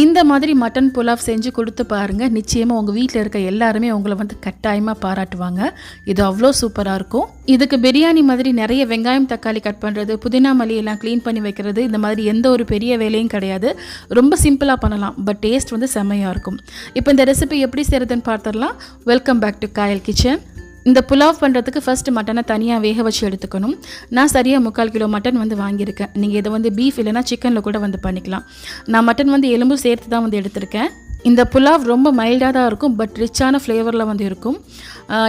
இந்த மாதிரி மட்டன் புலாவ் செஞ்சு கொடுத்து பாருங்கள் நிச்சயமாக உங்கள் வீட்டில் இருக்க எல்லாருமே உங்களை வந்து கட்டாயமாக பாராட்டுவாங்க. இது அவ்வளோ சூப்பராக இருக்கும். இதுக்கு பிரியாணி மாதிரி நிறைய வெங்காயம் தக்காளி கட் பண்ணுறது புதினா மல்லி எல்லாம் க்ளீன் பண்ணி வைக்கிறது இந்த மாதிரி எந்த ஒரு பெரிய வேலையும் கிடையாது. ரொம்ப சிம்பிளாக பண்ணலாம். பட் டேஸ்ட் வந்து செம்மையாக இருக்கும். இப்போ இந்த ரெசிபி எப்படி செய்கிறதுன்னு பார்த்துடலாம். Welcome back to Kayal kitchen இந்த புலாவ் பண்ணுறதுக்கு ஃபஸ்ட்டு மட்டனை தனியாக வேக வச்சு எடுத்துக்கணும். நான் சரியாக முக்கால் கிலோ மட்டன் வந்து வாங்கியிருக்கேன். நீங்கள் இதை வந்து பீஃப் இல்லைனா சிக்கனில் கூட வந்து பண்ணிக்கலாம். நான் மட்டன் வந்து எலும்பு சேர்த்து தான் வந்து எடுத்திருக்கேன். இந்த புலாவ் ரொம்ப மைல்டாக தான் இருக்கும் பட் ரிச்சான ஃப்ளேவரில் வந்து இருக்கும்.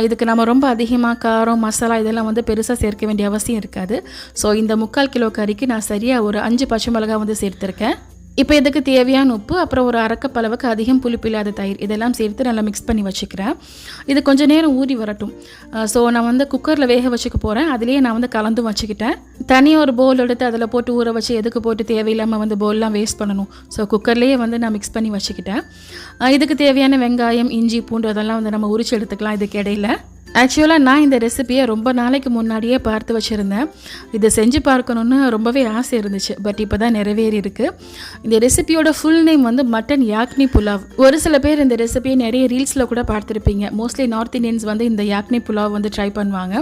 இதுக்கு நம்ம ரொம்ப அதிகமாக காரம் மசாலா இதெல்லாம் வந்து பெருசாக சேர்க்க வேண்டிய அவசியம் இருக்காது. ஸோ இந்த முக்கால் கிலோ கறிக்கு நான் சரியாக ஒரு அஞ்சு பச்சை மிளகா வந்து சேர்த்துருக்கேன். இப்போ இதுக்கு தேவையான உப்பு? அப்புறம் ஒரு அரைக்கப்பளவுக்கு அதிகம் புளிப்பு இல்லாத தயிர். இதெல்லாம் சேர்த்து நல்லா மிக்ஸ் பண்ணி வச்சுக்கிறேன். இது கொஞ்சம் நேரம் ஊறி வரட்டும். ஸோ நான் வந்து குக்கரில் வேக வச்சுக்க போகிறேன் அதுலேயே நான் வந்து கலந்தும் வச்சுக்கிட்டேன். தனியாக ஒரு போல் எடுத்து அதில் போட்டு ஊற வச்சு எதுக்கு போட்டு தேவையில்லாமல் வந்து போல்லாம் வேஸ்ட் பண்ணணும். ஸோ குக்கர்லேயே வந்து நான் மிக்ஸ் பண்ணி வச்சுக்கிட்டேன். இதுக்கு தேவையான வெங்காயம் இஞ்சி பூண்டு அதெல்லாம் வந்து நம்ம உரிச்சு எடுத்துக்கலாம். இதுக்கு இடையில. ஆக்சுவலாக நான் இந்த ரெசிபியை ரொம்ப நாளைக்கு முன்னாடியே பார்த்து வச்சுருந்தேன். இதை செஞ்சு பார்க்கணுன்னு ரொம்பவே ஆசை இருந்துச்சு. பட் இப்போ தான் நிறைவேறி இருக்குது இந்த ரெசிபியோட ஃபுல் நேம் வந்து மட்டன் யாக்னி புலாவ் ஒரு சில பேர் இந்த ரெசிபியை நிறைய ரீல்ஸில் கூட பார்த்துருப்பீங்க. மோஸ்ட்லி நார்த் இந்தியன்ஸ் வந்து இந்த யாக்னி புலாவ் வந்து ட்ரை பண்ணுவாங்க.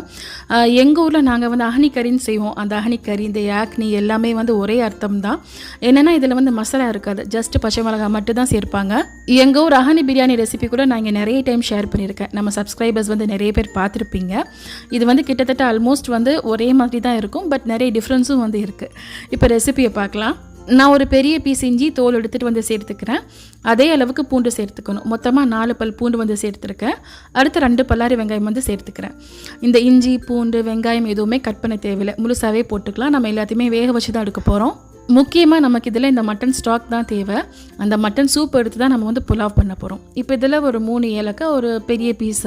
எங்கள் ஊரில் நாங்கள் வந்து அகனிக்கறின்னு கறின்னு செய்வோம். அந்த அகனிக்கறி கறி இந்த யாக்னி எல்லாமே வந்து ஒரே அர்த்தம் தான் என்னென்னா இதில் வந்து மசாலா இருக்காது. ஜஸ்ட் பச்சை மிளகாய் மட்டும் தான் சேர்ப்பாங்க. எங்கள் ஊர் அஹனி பிரியாணி ரெசிபி கூட நான் இங்கே நிறைய டைம் ஷேர் பண்ணியிருக்கேன். நம்ம சப்ஸ்கிரைபர்ஸ் வந்து நிறைய பேர் பார்த்துருப்பீங்க. இது வந்து கிட்டத்தட்ட ஆல்மோஸ்ட் வந்து ஒரே மாதிரி தான் இருக்கும். பட் நிறைய டிஃப்ரென்ஸும் வந்து இருக்குது இப்போ ரெசிபியை பார்க்கலாம். நான் ஒரு பெரிய பீஸ் இஞ்சி தோல் எடுத்துகிட்டு வந்து சேர்த்துக்கிறேன். அதே அளவுக்கு பூண்டு சேர்த்துக்கணும். மொத்தமாக நாலு பல் பூண்டு வந்து சேர்த்துருக்கேன். அடுத்து ரெண்டு பல்லாரி வெங்காயம் வந்து சேர்த்துக்கிறேன். இந்த இஞ்சி பூண்டு வெங்காயம் எதுவுமே கட் பண்ண தேவையில்லை. முழுசாகவே போட்டுக்கலாம். நம்ம எல்லாத்தையுமே வேக வச்சு தான் எடுக்க போகிறோம் முக்கியமாக நமக்கு இதில் இந்த மட்டன் ஸ்டாக் தான் தேவை. அந்த மட்டன் சூப் எடுத்து தான் நம்ம வந்து புலாவ் பண்ண போகிறோம் இப்போ இதில் ஒரு மூணு ஏலக்காய் ஒரு பெரிய பீஸ்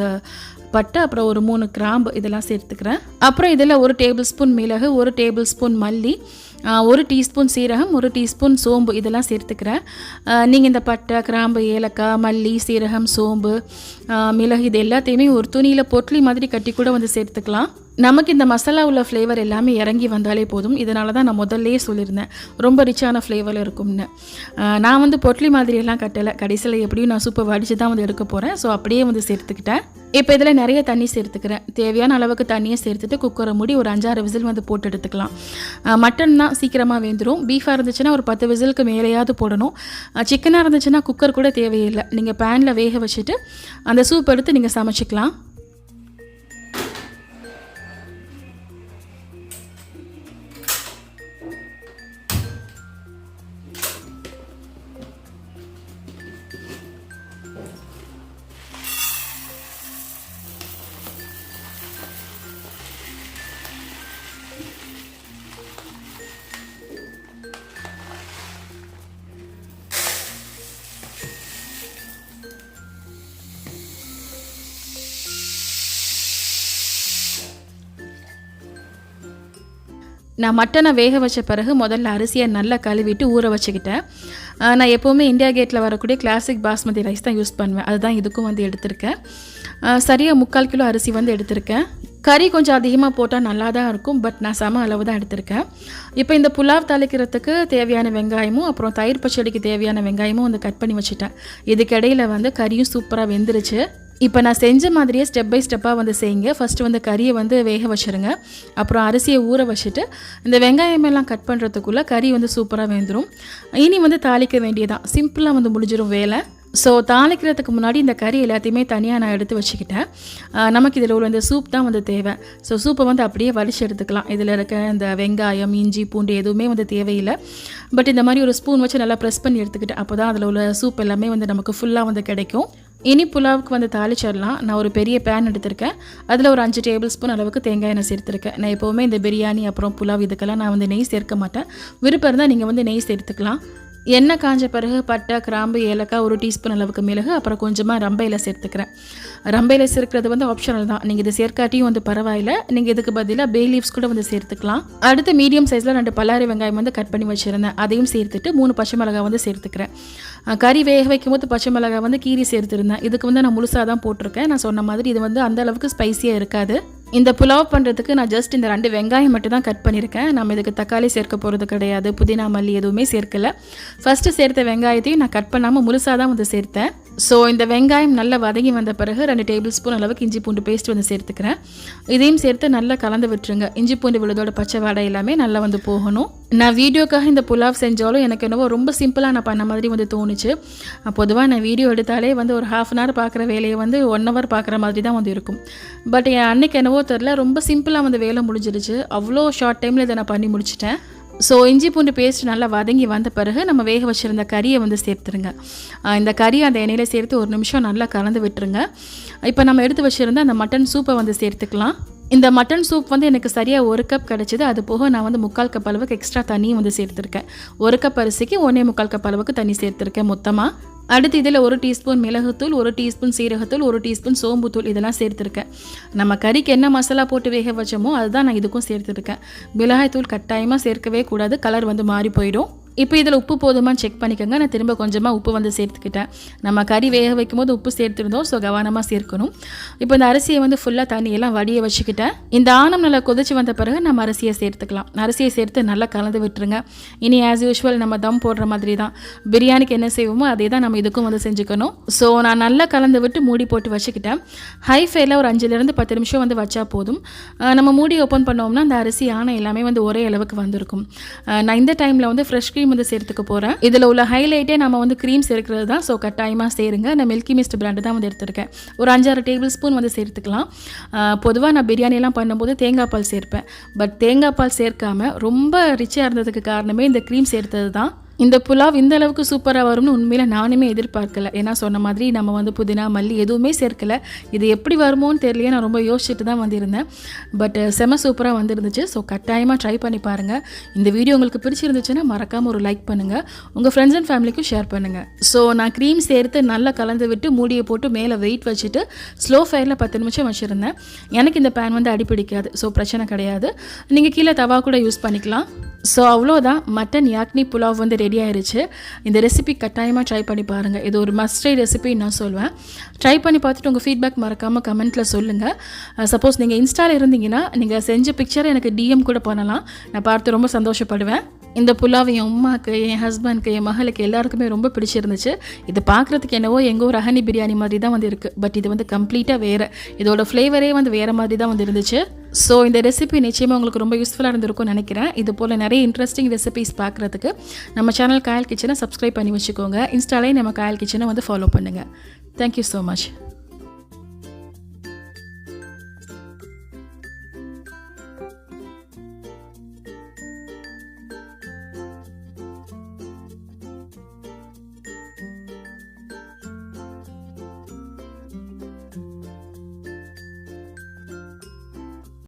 பட்டை அப்புறம் ஒரு மூணு கிராம்பு இதெல்லாம் சேர்த்துக்கிறேன். அப்புறம் இதில் ஒரு டேபிள் ஸ்பூன் மிளகு ஒரு டேபிள் ஸ்பூன் மல்லி ஒரு டீஸ்பூன் சீரகம் ஒரு டீஸ்பூன் சோம்பு இதெல்லாம் சேர்த்துக்கிறேன். நீங்கள் இந்த பட்டை கிராம்பு ஏலக்காய் மல்லி சீரகம் சோம்பு மிளகு இது எல்லாத்தையுமே ஒரு துணியில் பொட்லி மாதிரி கட்டி கூட வந்து சேர்த்துக்கலாம். நமக்கு இந்த மசாலா உள்ள ஃப்ளேவர் எல்லாமே இறங்கி வந்தாலே போதும். இதனால தான் நான் முதல்லயே சொல்லியிருந்தேன். ரொம்ப ரிச்சான ஃப்ளேவரில் இருக்கும்னு. நான் வந்து பொட்லி மாதிரியெல்லாம் கட்டலை. கடைசியில் எப்படியும் நான் சூப்பர் வடித்து தான் வந்து எடுக்க போகிறேன் ஸோ அப்படியே வந்து சேர்த்துக்கிட்டேன். இப்போ இதில் நிறைய தண்ணி சேர்த்துக்கிறேன். தேவையான அளவுக்கு தண்ணியை சேர்த்துட்டு குக்கரை மூடி ஒரு அஞ்சாறு விசில் வந்து போட்டு எடுத்துக்கலாம். மட்டன் தான் சீக்கிரமாக வெந்துடும் பீஃபாக இருந்துச்சுன்னா ஒரு பத்து விசிலுக்கு மேலேயாவது போடணும். சிக்கனாக இருந்துச்சுன்னா குக்கர் கூட தேவையில்லை. நீங்கள் பேனில் வேக வச்சுட்டு அந்த சூப் எடுத்து நீங்கள் சமைச்சிக்கலாம். நான் மட்டனை வேக வச்ச பிறகு முதல்ல அரிசியை நல்லா கழுவிட்டு ஊற வச்சுக்கிட்டேன். நான் எப்போவுமே இந்தியா கேட்டில் வரக்கூடிய கிளாசிக் பாஸ்மதி ரைஸ் தான் யூஸ் பண்ணுவேன். அதுதான் இதுக்கும் வந்து எடுத்திருக்கேன். சரியாக முக்கால் கிலோ அரிசி வந்து எடுத்திருக்கேன். கறி கொஞ்சம் அதிகமாக போட்டால் நல்லா தான் இருக்கும் பட் நான் சம அளவு தான் எடுத்திருக்கேன். இப்போ இந்த புலாவ் தாளிக்கிறதுக்கு தேவையான வெங்காயமும் அப்புறம் தயிர் பச்சடிக்கு தேவையான வெங்காயமும் வந்து கட் பண்ணி வச்சுட்டேன். இதுக்கு இடையில வந்து கறியும் சூப்பராக வெந்துருச்சு. இப்போ நான் செஞ்ச மாதிரியே ஸ்டெப் பை ஸ்டெப்பாக வந்து செய்யுங்க. ஃபஸ்ட்டு வந்து கறியை வந்து வேக வச்சுருங்க. அப்புறம் அரிசியை ஊற வச்சுட்டு இந்த வெங்காயம் எல்லாம் கட் பண்ணுறதுக்குள்ளே கறி வந்து சூப்பராக வெந்துடும் இனி வந்து தாளிக்க வேண்டியதான் சிம்பிளாக வந்து முடிஞ்சிடும் வேலை. ஸோ தாளிக்கிறதுக்கு முன்னாடி இந்த கறி எல்லாத்தையுமே தனியாக நான் எடுத்து வச்சுக்கிட்டேன். நமக்கு இதில் உள்ள இந்த சூப் தான் வந்து தேவை. ஸோ சூப்பை வந்து அப்படியே வலிச்சு எடுத்துக்கலாம். இதில் இருக்க இந்த வெங்காயம் இஞ்சி பூண்டு எதுவுமே வந்து தேவையில்லை. பட் இந்த மாதிரி ஒரு ஸ்பூன் வச்சு நல்லா ப்ரெஸ் பண்ணி எடுத்துக்கிட்டேன் அப்போ தான் அதில் உள்ள சூப் எல்லாமே வந்து நமக்கு ஃபுல்லாக வந்து கிடைக்கும். இனி புலாவுக்கு வந்து தாளிச்சிடலாம். நான் ஒரு பெரிய பேன் எடுத்திருக்கேன். அதில் ஒரு அஞ்சு டேபிள் ஸ்பூன் அளவுக்கு தேங்காய் எண்ணெய் சேர்த்துருக்கேன். நான் எப்போவுமே இந்த பிரியாணி அப்புறம் புலாவ் இதுக்கெல்லாம் நான் வந்து நெய் சேர்க்க மாட்டேன். விருப்பம் இருந்தால் நீங்கள் வந்து நெய் சேர்த்துக்கலாம். எண்ணெய் காஞ்ச பிறகு பட்டை கிராம்பு ஏலக்காய் ஒரு டீஸ்பூன் அளவுக்கு மிளகு அப்புறம் கொஞ்சமாக ரம்பையில் சேர்த்துக்கிறேன். ரம்பையில் சேர்க்கிறது வந்து ஆப்ஷனல் தான். நீங்கள் இது சேர்க்காட்டியும் வந்து பரவாயில்ல. நீங்கள் இதுக்கு பதிலாக பே லீவ்ஸ் கூட வந்து சேர்த்துக்கலாம். அடுத்து மீடியம் சைஸில் ரெண்டு பல்லாரி வெங்காயம் வந்து கட் பண்ணி வச்சுருந்தேன். அதையும் சேர்த்துட்டு மூணு பச்சை மிளகாய் வந்து சேர்த்துக்கிறேன். கறி வேக வைக்கும் போது பச்சை மிளகாய் வந்து கீரி சேர்த்துருந்தேன். இதுக்கு வந்து நான் முழுசாக தான் போட்டிருக்கேன். நான் சொன்ன மாதிரி இது வந்து அந்த அளவுக்கு ஸ்பைசியாக இருக்காது. இந்த புலாவ் பண்ணுறதுக்கு நான் ஜஸ்ட் இந்த ரெண்டு வெங்காயம் மட்டும் தான் கட் பண்ணியிருக்கேன். நம்ம இதுக்கு தக்காளி சேர்க்க போகிறது கிடையாது புதினா மல்லி எதுவுமே சேர்க்கலை. ஃபஸ்ட்டு சேர்த்த வெங்காயத்தையும் நான் கட் பண்ணாமல் முழுசாக தான் வந்து சேர்த்தேன். ஸோ இந்த வெங்காயம் நல்லா வதங்கி வந்த பிறகு ரெண்டு டேபிள் ஸ்பூன் அளவுக்கு இஞ்சி பூண்டு பேஸ்ட் வந்து சேர்த்துக்கிறேன். இதையும் சேர்த்து நல்லா கலந்து விட்டுருங்க. இஞ்சி பூண்டு விழுதோட பச்சை வாடை எல்லாமே நல்லா வந்து போகணும். நான் வீடியோக்காக இந்த புலாவ் செஞ்சாலும் எனக்கு என்னவோ ரொம்ப சிம்பிளாக நான் பண்ண மாதிரி வந்து தோணுச்சு. பொதுவாக நான் வீடியோ எடுத்தாலே வந்து ஒரு ஹாஃப் அன் ஹவர் பார்க்குற வேலையை வந்து ஒன் ஹவர் பார்க்குற மாதிரி தான் வந்து இருக்கும். பட் என் அன்னைக்கு என்னவோ தெரில ரொம்ப சிம்பிளாக வந்து வேலை முடிஞ்சிருச்சு அவ்வளோ ஷார்ட் டைமில் இதை நான் பண்ணி முடிச்சிட்டேன். ஸோ இஞ்சி பூண்டு பேஸ்ட் நல்லா வதங்கி வந்த பிறகு நம்ம வேக வச்சுருந்த கறியை வந்து சேர்த்துருங்க. இந்த கறியை அந்த எண்ணெயில் சேர்த்து ஒரு நிமிஷம் நல்லா கலந்து விட்டுருங்க. இப்போ நம்ம எடுத்து வச்சுருந்த அந்த மட்டன் சூப்பை வந்து சேர்த்துக்கலாம். இந்த மட்டன் சூப் வந்து எனக்கு சரியாக ஒரு கப் கிடச்சிது. அது போக நான் வந்து முக்கால் கப் அளவுக்கு எக்ஸ்ட்ரா தண்ணியும் வந்து சேர்த்துருக்கேன். ஒரு கப் அரிசிக்கு ஒன்றே முக்கால் கப் அளவுக்கு தண்ணி சேர்த்துருக்கேன் மொத்தமாக அடுத்து இதில் ஒரு டீஸ்பூன் மிளகுத்தூள் ஒரு டீஸ்பூன் சீரகத்தூள் ஒரு டீஸ்பூன் சோம்புத்தூள் இதெல்லாம் சேர்த்துருக்கேன். நம்ம கறிக்கு என்ன மசாலா போட்டு வேக வச்சோமோ அதுதான் நான் இதுக்கும் சேர்த்துருக்கேன். மிளகாய்த்தூள் கட்டாயமாக சேர்க்கவே கூடாது. கலர் வந்து மாறி போயிடும். இப்போ இதில் உப்பு போதுமான்னு செக் பண்ணிக்கோங்க. நான் திரும்ப கொஞ்சமாக உப்பு வந்து சேர்த்துக்கிட்டேன். நம்ம கறி வேக வைக்கும் போது உப்பு சேர்த்துருந்தோம். ஸோ கவனமாக சேர்க்கணும். இப்போ இந்த அரிசியை வந்து ஃபுல்லாக தண்ணியெல்லாம் வடிய வச்சுக்கிட்டேன். இந்த ஆணம் நல்லா கொதிச்சு வந்த பிறகு நம்ம அரிசியை சேர்த்துக்கலாம். அரிசியை சேர்த்து நல்லா கலந்து விட்டுருங்க. இனி ஆஸ் யூஷுவல் நம்ம தம் போடுற மாதிரி தான். பிரியாணிக்கு என்ன செய்வோமோ அதே தான் நம்ம இதுக்கும் வந்து செஞ்சுக்கணும். ஸோ நான் நல்லா கலந்து விட்டு மூடி போட்டு வச்சுக்கிட்டேன். ஹை ஃபைல ஒரு அஞ்சுலேருந்து பத்து நிமிஷம் வந்து வச்சா போதும். நம்ம மூடி ஓப்பன் பண்ணோம்னா அந்த அரிசி ஆணை எல்லாமே வந்து ஒரே அளவுக்கு வந்திருக்கும். நான் இந்த டைமில் வந்து ஃப்ரெஷ் க்ரீம் வந்து சேர்த்துக்க போகிறேன் இதில் உள்ள ஹைலைட்டே நம்ம வந்து க்ரீம் சேர்க்கிறது தான். ஸோ கட்டாயமாக சேருங்க. நான் மில்கி மிஸ்ட் பிராண்டு தான் வந்து எடுத்திருக்கேன். ஒரு அஞ்சாறு டேபிள் ஸ்பூன் வந்து சேர்த்துக்கலாம். பொதுவாக நான் பிரியாணிலாம் பண்ணும்போது தேங்காய் பால் சேர்ப்பேன். பட் தேங்காய் பால் சேர்க்காமல் ரொம்ப ரிச்சாக இருந்ததுக்கு காரணமே இந்த க்ரீம் சேர்த்தது தான். இந்த புலாவ் இந்த அளவுக்கு சூப்பராக வரும்னு உண்மையில் நானுமே எதிர்பார்க்கல. ஏன்னா சொன்ன மாதிரி நம்ம வந்து புதினா மல்லி எதுவுமே சேர்க்கலை. இது எப்படி வருமோன்னு தெரியலையே நான் ரொம்ப யோசிச்சுட்டு தான் வந்திருந்தேன். பட் செம சூப்பராக வந்துருந்துச்சு. ஸோ கட்டாயமாக ட்ரை பண்ணி பாருங்கள் இந்த வீடியோ உங்களுக்கு பிடிச்சிருந்துச்சுன்னா மறக்காமல் ஒரு லைக் பண்ணுங்கள் உங்கள் ஃப்ரெண்ட்ஸ் அண்ட் ஃபேமிலிக்கும் ஷேர் பண்ணுங்கள் ஸோ நான் க்ரீம் சேர்த்து நல்லா கலந்து விட்டு மூடியை போட்டு மேலே வெயிட் வச்சுட்டு ஸ்லோ ஃபயரில் பத்து நிமிஷம் வச்சுருந்தேன். எனக்கு இந்த பேன் வந்து அடிப்பிடிக்காது ஸோ பிரச்சனை கிடையாது. நீங்கள் கீழே தவா கூட யூஸ் பண்ணிக்கலாம். ஸோ அவ்வளோதான் மட்டன் யாக்னி புலாவ் வந்து ரெடி ரெடி ஆயிடுச்சு இந்த ரெசிபி கட்டாயமாக ட்ரை பண்ணி பாருங்கள் இது ஒரு மஸ்டை ரெசிபி நான் சொல்வேன். ட்ரை பண்ணி பார்த்துட்டு உங்கள் ஃபீட்பேக் மறக்காமல் கமெண்ட்டில் சொல்லுங்கள் சப்போஸ் uh, நீங்கள் இன்ஸ்டாவில் இருந்தீங்கன்னா நீங்கள் செஞ்ச பிக்சரை எனக்கு டிஎம் கூட பண்ணலாம். நான் பார்த்து ரொம்ப சந்தோஷப்படுவேன். இந்த புலாவ் என் உமாக்கு என் ஹஸ்பண்ட்க்கு என் மகளுக்கு எல்லாருக்குமே ரொம்ப பிடிச்சிருந்துச்சு. இது பார்க்குறதுக்கு என்னவோ எங்கள் ஊர் அஹனி பிரியாணி மாதிரி தான் வந்து இருக்குது பட் இது வந்து கம்ப்ளீட்டாக வேறு. இதோட ஃப்ளேவரே வந்து வேறு மாதிரி தான் வந்து இருந்துச்சு. ஸோ இந்த ரெசிபி நிச்சயமாக உங்களுக்கு ரொம்ப யூஸ்ஃபுல்லாக இருந்திருக்கும்னு நினைக்கிறேன். இது போல் நிறைய இன்ட்ரெஸ்டிங் ரெசிபிஸ் பார்க்குறதுக்கு நம்ம சேனல் காயல் கிச்சனை சப்ஸ்கிரைப் பண்ணி வச்சுக்கோங்க. இன்ஸ்டாலே நம்ம காயல் கிச்சனை வந்து ஃபாலோ பண்ணுங்கள் தேங்க்யூ ஸோ மச்